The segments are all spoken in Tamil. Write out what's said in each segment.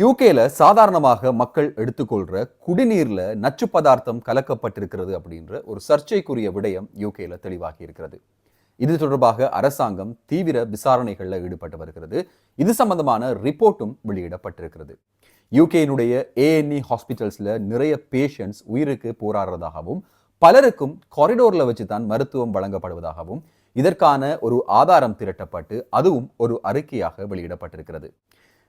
யூகேல சாதாரணமாக மக்கள் எடுத்துக்கொள்ற குடிநீர்ல நச்சு பதார்த்தம் கலக்கப்பட்டிருக்கிறது அப்படின்ற ஒரு சர்ச்சைக்குரிய விடயம் யூகேல தெளிவாகி இருக்கிறது. இது தொடர்பாக அரசாங்கம் தீவிர விசாரணைகளில் ஈடுபட்டு வருகிறது. இது சம்பந்தமான ரிப்போர்ட்டும் வெளியிடப்பட்டிருக்கிறது. யூகேனுடைய ஏஎன்இ ஹாஸ்பிட்டல்ஸில் நிறைய பேஷண்ட்ஸ் உயிருக்கு போராடுறதாகவும் பலருக்கும் காரிடோரில் வச்சு தான் மருத்துவம் வழங்கப்படுவதாகவும் இதற்கான ஒரு ஆதாரம் திரட்டப்பட்டு அதுவும் ஒரு அறிக்கையாக வெளியிடப்பட்டிருக்கிறது.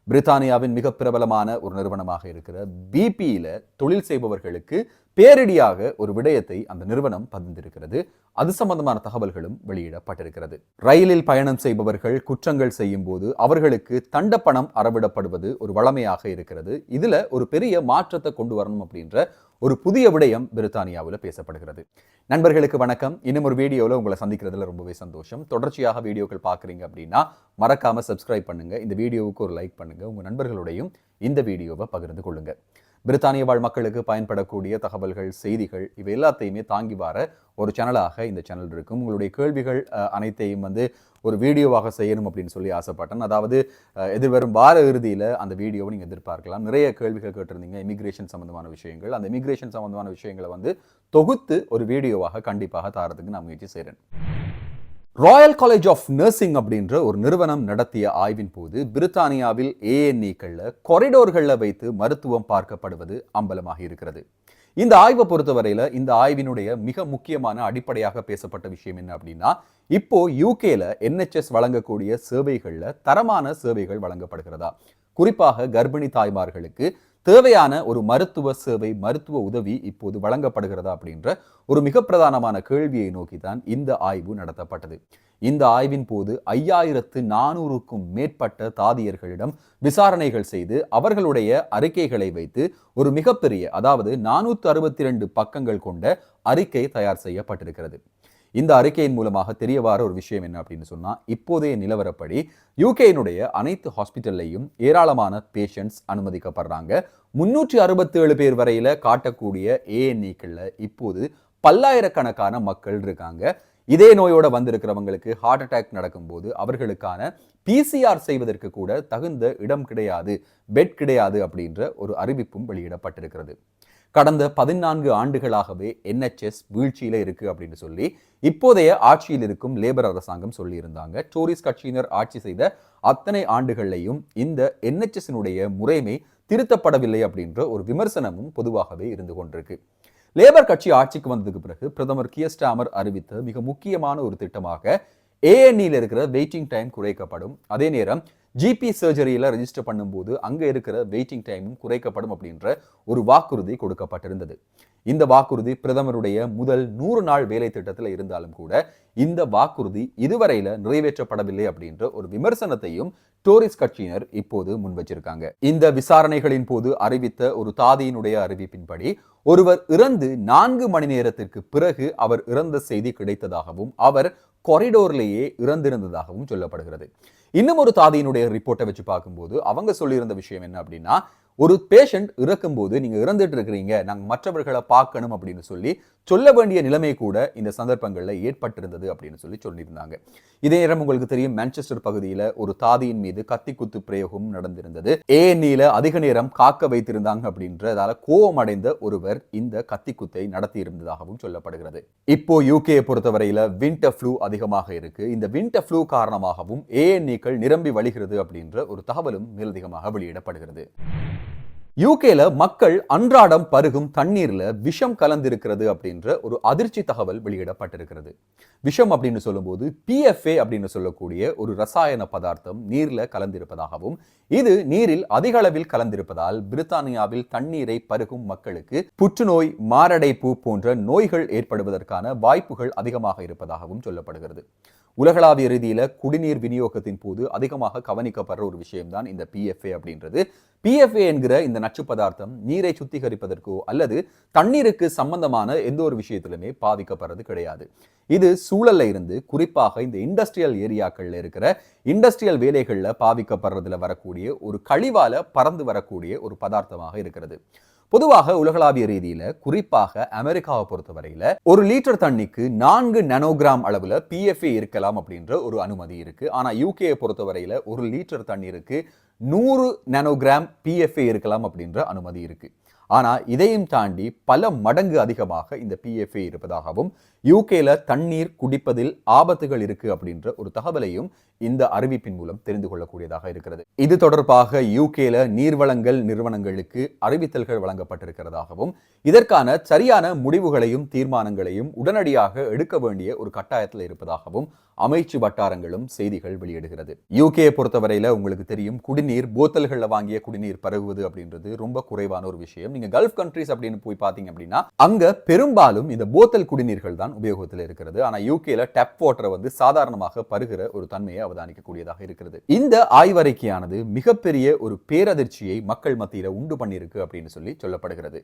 பிரித்தானியாவின் மிக பிரபலமான ஒரு நிறுவனமாக இருக்கிற பிபியில தொழில் செய்பவர்களுக்கு பேரிடியாக ஒரு விடயத்தை அந்த நிறுவனம் பதிந்திருக்கிறது. அது சம்பந்தமான தகவல்களும் வெளியிடப்பட்டிருக்கிறது. ரயிலில் பயணம் செய்பவர்கள் குற்றங்கள் செய்யும் போது அவர்களுக்கு தண்டப்பணம் அறவிடப்படுவது ஒரு வளமையாக இருக்கிறது. இதுல ஒரு பெரிய மாற்றத்தை கொண்டு வரணும் அப்படின்ற ஒரு புதிய விடயம் பிரித்தானியாவில் பேசப்படுகிறது. நண்பர்களுக்கு வணக்கம். இன்னும் ஒரு வீடியோவில் உங்களை சந்திக்கிறதுல ரொம்பவே சந்தோஷம். தொடர்ச்சியாக வீடியோக்கள் பார்க்குறீங்க அப்படின்னா மறக்காம சப்ஸ்கிரைப் பண்ணுங்க. இந்த வீடியோவுக்கு ஒரு லைக் பண்ணுங்க. உங்கள் நண்பர்களுடையும் இந்த வீடியோவை பகிர்ந்து கொள்ளுங்கள் பிரித்தானிய வாழ் மக்களுக்கு பயன்படக்கூடிய தகவல்கள் செய்திகள் இவை எல்லாத்தையுமே தாங்கி வர ஒரு சேனலாக இந்த சேனல் இருக்கும். உங்களுடைய கேள்விகள் அனைத்தையும் வந்து ஒரு வீடியோவாக செய்யணும் அப்படின்னு சொல்லி ஆசைப்பட்டேன். அதாவது எதிர்வரும் வார இறுதியில் அந்த வீடியோவை நீங்கள் எதிர்பார்க்கலாம். நிறைய கேள்விகள் கேட்டிருந்தீங்க இமிக்ரேஷன் சம்மந்தமான விஷயங்கள். அந்த இமிக்ரேஷன் சம்மந்தமான விஷயங்களை வந்து தொகுத்து ஒரு வீடியோவாக கண்டிப்பாக தாரதுக்கு நான் முயற்சி செய்கிறேன் ராயல் காலேஜ் ஆஃப் நர்சிங் அப்படின்ற ஒரு நிறுவனம் நடத்திய ஆய்வின் போது பிரித்தானியாவில் ஏஎன்இக்களில் கொரிடோர்களில் வைத்து மருத்துவம் பார்க்கப்படுவது அம்பலமாக இருக்கிறது. இந்த ஆய்வை பொறுத்தவரையில இந்த ஆய்வினுடைய மிக முக்கியமான அடிப்படையாக பேசப்பட்ட விஷயம் என்ன அப்படின்னா இப்போ யூகேல என்ஹெச்எஸ் வழங்கக்கூடிய சேவைகளில் தரமான சேவைகள் வழங்கப்படுகிறதா? குறிப்பாக கர்ப்பிணி தாய்மார்களுக்கு தேவையான ஒரு மருத்துவ சேவை மருத்துவ உதவி இப்போது வழங்கப்படுகிறதா அப்படின்ற ஒரு மிக பிரதானமான கேள்வியை நோக்கி தான் இந்த ஆய்வு நடத்தப்பட்டது. இந்த ஆய்வின் போது ஐயாயிரத்து நானூறுக்கும் மேற்பட்ட தாதியர்களிடம் விசாரணைகள் செய்து அவர்களுடைய அறிக்கைகளை வைத்து ஒரு மிகப்பெரிய அதாவது நானூற்று அறுபத்தி ரெண்டு பக்கங்கள் கொண்ட அறிக்கை தயார் செய்யப்பட்டிருக்கிறது. இந்த அறிக்கையின் மூலமாக தெரிய வர ஒரு விஷயம் என்ன அப்படின்னு சொன்னால் இப்போதைய நிலவரப்படி யூகேனுடைய அனைத்து ஹாஸ்பிட்டல்லையும் ஏராளமான பேஷண்ட்ஸ் அனுமதிக்கப்படுறாங்க. முன்னூற்றி அறுபத்தேழு பேர் வரையில காட்டக்கூடிய ஏஎன்இக்கள்ல இப்போது பல்லாயிரக்கணக்கான மக்கள் இருக்காங்க. இதே நோயோட வந்திருக்கிறவங்களுக்கு ஹார்ட் அட்டாக் நடக்கும்போது அவர்களுக்கான பிசிஆர் செய்வதற்கு கூட தகுந்த இடம் கிடையாது பெட் கிடையாது அப்படின்ற ஒரு அறிவிப்பும் வெளியிடப்பட்டிருக்கிறது. கடந்த பதினான்கு ஆண்டுகளாகவே என்ஹெச்எஸ் வீழ்ச்சியில் இருக்கு அப்படின்னு சொல்லி இப்போதைய ஆட்சியில் இருக்கும் லேபர் அரசாங்கம் சொல்லியிருந்தாங்க. டோரிஸ் கட்சியினர் ஆட்சி செய்த அத்தனை ஆண்டுகள்லையும் இந்த என்ஹெச்எஸ்னுடைய முறைமை திருத்தப்படவில்லை அப்படின்ற ஒரு விமர்சனமும் பொதுவாகவே இருந்து கொண்டிருக்கு. லேபர் கட்சி ஆட்சிக்கு வந்ததுக்கு பிறகு பிரதமர் கியஸ்டாமர் அறிவித்த மிக முக்கியமான ஒரு திட்டமாக ஏஎன்இல இருக்கிற வெயிட்டிங் டைம் குறைக்கப்படும். அதே நேரம் ஜிபி சர்ஜரியில் ரெஜிஸ்டர் பண்ணும்போது அங்கே இருக்கிற வெயிட்டிங் டைமும் குறைக்கப்படும் அப்படின்ற ஒரு வாக்குறுதி கொடுக்கப்பட்டிருந்தது. இந்த வாக்குறுதி பிரதமருடைய முதல் நூறு நாள் வேலை திட்டத்தில் இருந்தாலும் கூட இந்த வாக்குறுதி இதுவரையில நிறைவேற்றப்படவில்லை அப்படின்ற ஒரு விமர்சனத்தையும் டோரிஸ் கட்சியினர் இப்போது முன் வச்சிருக்காங்க. இந்த விசாரணைகளின் போது அறிவித்த ஒரு தாதியினுடைய அறிவிப்பின்படி ஒருவர் இறந்து நான்கு மணி நேரத்திற்கு பிறகு அவர் இறந்த செய்தி கிடைத்ததாகவும் அவர் கொரிடோர்லேயே இறந்திருந்ததாகவும் சொல்லப்படுகிறது. இன்னும் ஒரு தாதியினுடைய ரிப்போர்ட்டை வச்சு பார்க்கும்போது அவங்க சொல்லியிருந்த விஷயம் என்ன அப்படின்னா ஒரு பேஷண்ட் இறக்கும்போது நீங்கள் இறந்துட்டு இருக்கிறீங்க நாங்கள் மற்றவர்களை பார்க்கணும் அப்படின்னு சொல்லி சொல்ல வேண்டிய நிலைமை கூட இந்த சந்தர்ப்பங்களில் ஏற்பட்டிருந்தது அப்படின்னு சொல்லி சொல்லியிருந்தாங்க. இதே நேரம் உங்களுக்கு தெரியும் மான்செஸ்டர் பகுதியில் ஒரு தாதியின் மீது கத்தி குத்து பிரயோகம் நடந்திருந்தது. ஏஎன்இல அதிக நேரம் காக்க வைத்திருந்தாங்க அப்படின்றதால கோபம் அடைந்த ஒருவர் இந்த கத்தி குத்தை நடத்தி இருந்ததாகவும் சொல்லப்படுகிறது. இப்போ யூகேயை பொறுத்தவரையில் விண்டர் ஃப்ளூ அதிகமாக இருக்கு. இந்த விண்டர் ஃப்ளூ காரணமாகவும் ஏஎன்இக்கள் நிரம்பி வழிகிறது அப்படின்ற ஒரு தகவலும் மேலதிகமாக வெளியிடப்படுகிறது. யூகேல மக்கள் அன்றாடம் பருகும் தண்ணீர்ல விஷம் கலந்திருக்கிறது அப்படின்ற ஒரு அதிர்ச்சி தகவல் வெளியிடப்பட்டிருக்கிறது. விஷம் அப்படின்னு சொல்லும்போது பிஎஃப்ஏ அப்படின்னு சொல்லக்கூடிய ஒரு ரசாயன பதார்த்தம் நீர்ல கலந்திருப்பதாகவும் இது நீரில் அதிக அளவில் கலந்திருப்பதால் பிரித்தானியாவில் தண்ணீரை பருகும் மக்களுக்கு புற்றுநோய் மாரடைப்பு போன்ற நோய்கள் ஏற்படுவதற்கான வாய்ப்புகள் அதிகமாக இருப்பதாகவும் சொல்லப்படுகிறது. உலகளாவிய ரீதியில் குடிநீர் விநியோகத்தின் போது அதிகமாக கவனிக்கப்படுற ஒரு விஷயம்தான் இந்த பிஎஃப்ஏ அப்படின்றது. பிஎஃப்ஏ என்கிற இந்த நச்சு பதார்த்தம் நீரை சுத்திகரிப்பதற்கோ அல்லது தண்ணீருக்கு சம்பந்தமான எந்த ஒரு விஷயத்திலுமே பாதிக்கப்படுறது கிடையாது. இது சூழல்ல இருந்து குறிப்பாக இந்த இண்டஸ்ட்ரியல் ஏரியாக்கள்ல இருக்கிற இண்டஸ்ட்ரியல் வேலைகளில் பாவிக்கப்படுறதுல வரக்கூடிய ஒரு கழிவால பறந்து வரக்கூடிய ஒரு பதார்த்தமாக இருக்கிறது. பொதுவாக உலகளாவிய ரீதியில குறிப்பாக அமெரிக்காவை பொறுத்தவரையில ஒரு லிட்டர் தண்ணிக்கு நான்கு நானோகிராம் அளவுல பிஎஃப்ஏ இருக்கலாம் அப்படின்ற ஒரு அனுமதி இருக்கு. ஆனா யூகேயை பொறுத்தவரையில ஒரு லிட்டர் தண்ணீருக்கு நூறு நானோகிராம் பிஎஃப்ஏ இருக்கலாம் அப்படின்ற அனுமதி இருக்கு. ஆனா இதையும் தாண்டி பல மடங்கு அதிகமாக இந்த பிஎஃப்ஏ இருப்பதாகவும் யூகேல தண்ணீர் குடிப்பதில் ஆபத்துகள் இருக்கு அப்படின்ற ஒரு தகவலையும் இந்த அறிவிப்பின் மூலம் தெரிந்து கொள்ளக்கூடியதாக இருக்கிறது. இது தொடர்பாக யூகேல நீர்வளங்கள் நிறுவனங்களுக்கு அறிவித்தல்கள் வழங்கப்பட்டிருக்கிறதாகவும் இதற்கான சரியான முடிவுகளையும் தீர்மானங்களையும் உடனடியாக எடுக்க வேண்டிய ஒரு கட்டாயத்தில் இருப்பதாகவும் அமைச்சு வட்டாரங்களும் செய்திகள் வெளியிடுகிறது. யூகேயை பொறுத்தவரையில உங்களுக்கு தெரியும் குடிநீர் போத்தல்களில் வாங்கிய குடிநீர் பரவுவது அப்படின்றது ரொம்ப குறைவான ஒரு விஷயம். நீங்க கல்ஃப் கண்ட்ரிஸ் அப்படின்னு போய் பார்த்தீங்க அப்படின்னா அங்க பெரும்பாலும் இந்த போத்தல் குடிநீர்கள் தான் தான் உபயோகத்தில் இருக்கிறது. ஆனால் யூகேல டேப் வாட்டரை வந்து சாதாரணமாக பருகிற ஒரு தன்மையை அவதானிக்கக்கூடியதாக இருக்கிறது. இந்த ஆய்வறிக்கையானது மிகப்பெரிய ஒரு பேரதிர்ச்சியை மக்கள் மத்தியில் உண்டு பண்ணியிருக்கு அப்படின்னு சொல்லி சொல்லப்படுகிறது.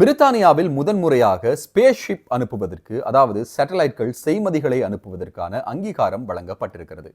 பிரித்தானியாவில் முதன்முறையாக ஸ்பேஸ் ஷிப் அனுப்புவதற்கு அதாவது சேட்டலைட்கள் செய்மதிகளை அனுப்புவதற்கான அங்கீகாரம் வழங்கப்பட்டிருக்கிறது.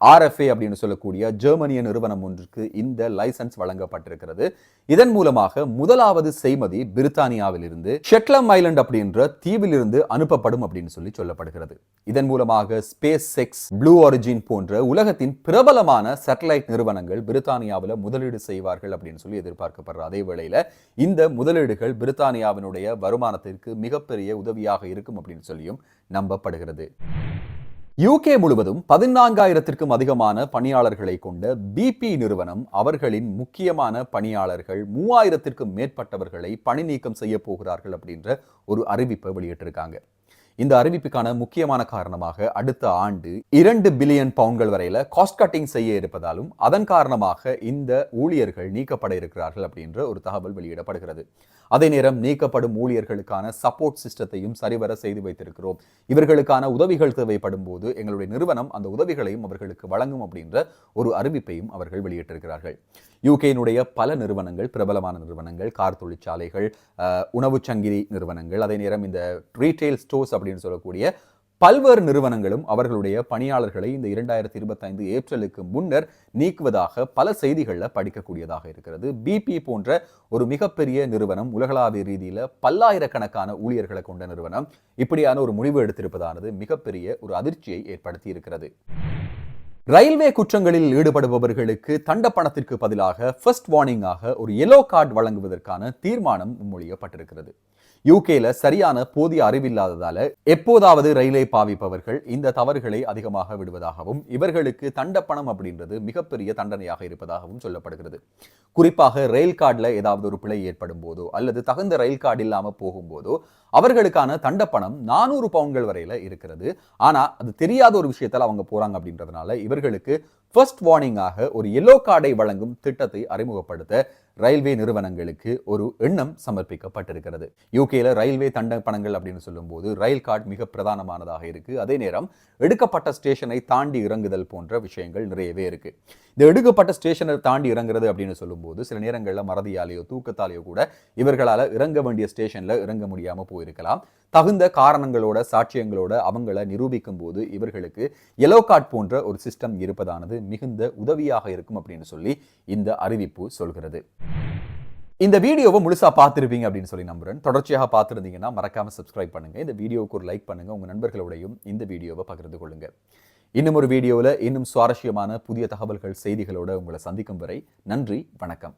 ஆர்எஃப்ஏ அப்படின்னு சொல்லக்கூடிய ஜெர்மனிய நிறுவனம் ஒன்றுக்கு இந்த லைசன்ஸ் வழங்கப்பட்டிருக்கிறது. இதன் மூலமாக முதலாவது செய்மதி பிரித்தானியாவில் இருந்து ஷெட்லம் ஐலண்ட் அப்படின்ற தீவிலிருந்து அனுப்பப்படும் அப்படின்னு சொல்லி சொல்லப்படுகிறது. இதன் மூலமாக ஸ்பேஸ் செக்ஸ் ப்ளூ ஒரிஜின் போன்ற உலகத்தின் பிரபலமான சேட்டலைட் நிறுவனங்கள் பிரித்தானியாவில் முதலீடு செய்வார்கள் அப்படின்னு சொல்லி எதிர்பார்க்கப்படுற அதே வேளையில இந்த முதலீடுகள் பிரித்தானியாவினுடைய வருமானத்திற்கு மிகப்பெரிய உதவியாக இருக்கும் அப்படின்னு சொல்லியும் நம்பப்படுகிறது. யூகே முழுவதும் பதினான்காயிரத்திற்கும் அதிகமான பணியாளர்களை கொண்ட பிபி நிறுவனம் அவர்களின் முக்கியமான பணியாளர்கள் மூவாயிரத்திற்கும் மேற்பட்டவர்களை பணி நீக்கம் செய்ய போகிறார்கள் அப்படின்ற ஒரு அறிவிப்பை வெளியிட்டிருக்காங்க. இந்த அறிவிப்புக்கான முக்கியமான காரணமாக அடுத்த ஆண்டு இரண்டு பில்லியன் பவுண்ட்கள் வரையில காஸ்ட் கட்டிங் செய்ய இருப்பதாலும் அதன் காரணமாக இந்த ஊழியர்கள் நீக்கப்பட இருக்கிறார்கள் அப்படின்ற ஒரு தகவல் வெளியிடப்படுகிறது. அதே நேரம் நீக்கப்படும் ஊழியர்களுக்கான சப்போர்ட் சிஸ்டத்தையும் சரிவர செய்து வைத்திருக்கிறோம். இவர்களுக்கான உதவிகள் தேவைப்படும் போது எங்களுடைய நிறுவனம் அந்த உதவிகளையும் அவர்களுக்கு வழங்கும் அப்படின்ற ஒரு அறிவிப்பையும் அவர்கள் வெளியிட்டிருக்கிறார்கள். யூகேனுடைய பல நிறுவனங்கள் பிரபலமான நிறுவனங்கள் கார் தொழிற்சாலைகள் உணவு சங்கிலி நிறுவனங்கள் அதே நேரம் இந்த ரீட்டைல் ஸ்டோர்ஸ் அப்படின்னு சொல்லக்கூடிய பல்வேறு நிறுவனங்களும் அவர்களுடைய பணியாளர்களை இந்த இரண்டாயிரத்தி இருபத்தைந்து ஏப்ரலுக்கு முன்னர் நீக்குவதாக பல செய்திகளில் படிக்கக்கூடியதாக இருக்கிறது. பிபி போன்ற ஒரு மிகப்பெரிய நிறுவனம் உலகளாவிய ரீதியில் பல்லாயிரக்கணக்கான ஊழியர்களை கொண்ட நிறுவனம் இப்படியான ஒரு முடிவு எடுத்திருப்பதானது மிகப்பெரிய ஒரு அதிர்ச்சியை ஏற்படுத்தி இருக்கிறது ரயில்வே குற்றங்களில் ஈடுபடுபவர்களுக்கு தண்ட பணத்திற்கு பதிலாக ஃபர்ஸ்ட் வார்னிங்காக ஒரு எல்லோ கார்டு வழங்குவதற்கான தீர்மானம் முன்மொழியப்பட்டிருக்கிறது. யூகேல சரியான போதிய அறிவில்லாததால எப்போதாவது ரயிலை பாவிப்பவர்கள் இந்த தவறுகளை அதிகமாக விடுவதாகவும் இவர்களுக்கு தண்டப்பணம் அப்படின்றது மிகப்பெரிய தண்டனையாக இருப்பதாகவும் சொல்லப்படுகிறது. குறிப்பாக ரயில் கார்டில் ஏதாவது ஒரு பிழை ஏற்படும் போதோ அல்லது தகுந்த ரயில் கார்டு இல்லாமல் போகும்போதோ அவர்களுக்கான தண்டப்பணம் நானூறு பவுன்கள் வரையில இருக்கிறது. ஆனா அது தெரியாத ஒரு விஷயத்தில் அவங்க போறாங்க அப்படின்றதுனால இவர்களுக்கு ஃபர்ஸ்ட் வார்னிங்காக ஒரு எல்லோ கார்டை வழங்கும் திட்டத்தை அறிமுகப்படுத்த ரயில்வே நிறுவனங்களுக்கு ஒரு எண்ணம் சமர்ப்பிக்கப்பட்டிருக்கிறது. யூகேல ரயில்வே தண்ட பணங்கள் அப்படின்னு சொல்லும்போது ரயில் கார்டு மிக பிரதானமானதாக இருக்கு. அதே நேரம் எடுக்கப்பட்ட ஸ்டேஷனை தாண்டி இறங்குதல் போன்ற விஷயங்கள் நிறையவே இருக்கு. இந்த எடுக்கப்பட்ட ஸ்டேஷனை தாண்டி இறங்குறது அப்படின்னு சொல்லும்போது சில நேரங்களில் மறதியாலேயோ தூக்கத்தாலேயோ கூட இவர்களால் இறங்க வேண்டிய ஸ்டேஷனில் இறங்க முடியாமல் போயிருக்கலாம் தகுந்த காரணங்களோட சாட்சியங்களோட அவங்கள நிரூபிக்கும் போது இவர்களுக்கு எலோ கார்ட் போன்ற ஒரு சிஸ்டம் இருப்பதானது மிகுந்த உதவியாக இருக்கும் அப்படின்னு சொல்லி இந்த அறிவிப்பு சொல்கிறது. இந்த வீடியோவை முழுசா பார்த்துருப்பீங்க அப்படின்னு சொல்லி நம்புறேன். தொடர்ச்சியாக பார்த்துருந்தீங்கன்னா மறக்காம சப்ஸ்கிரைப் பண்ணுங்க. இந்த வீடியோவுக்கு ஒரு லைக் பண்ணுங்க. உங்க நண்பர்களோடையும் இந்த வீடியோவை பகிர்ந்து கொள்ளுங்க. இன்னும் ஒரு வீடியோவில் இன்னும் சுவாரஸ்யமான புதிய தகவல்கள் செய்திகளோட உங்களை சந்திக்கும் வரை நன்றி வணக்கம்.